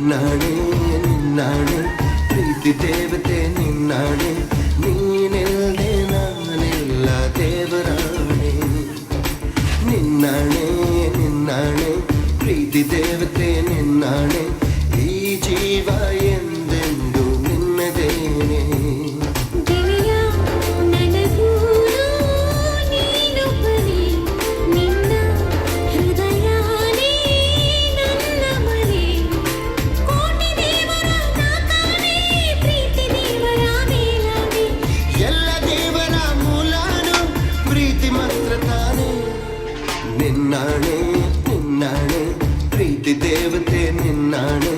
നിന്നാണ് നിന്നാണ്. പ്രീതി ദേവത്തെ നിന്നാണ്. നീനെ வைத்து தேவத்தேன் நானு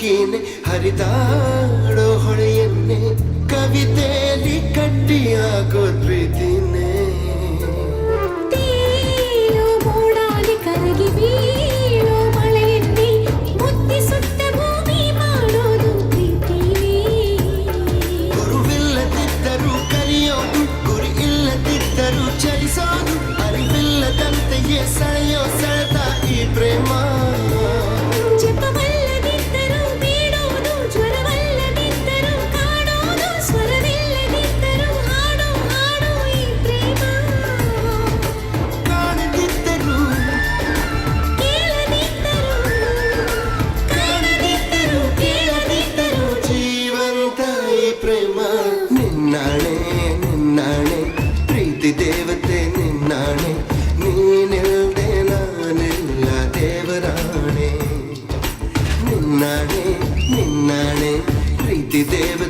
ಕೇನೆ ಹರಿದಾಡೋ ಹೊಳೆಯನ್ನೇ ಕವಿತೆಯಲ್ಲಿ ಕಟ್ಟಿಯಾಗೋ ಪ್ರೀತಿನೇ ಚಲಿಸೋದು ಅರಿವಿಲ್ಲದಂತೆಯೇ ಸಳ നിന്നാണേ നിന്നാണേ. പ്രീതി ദൈവത്തെ നിന്നാണേ. ദേവരാണേ നിന്നാണേ നിന്നാണേ. പ്രീതി ദേവ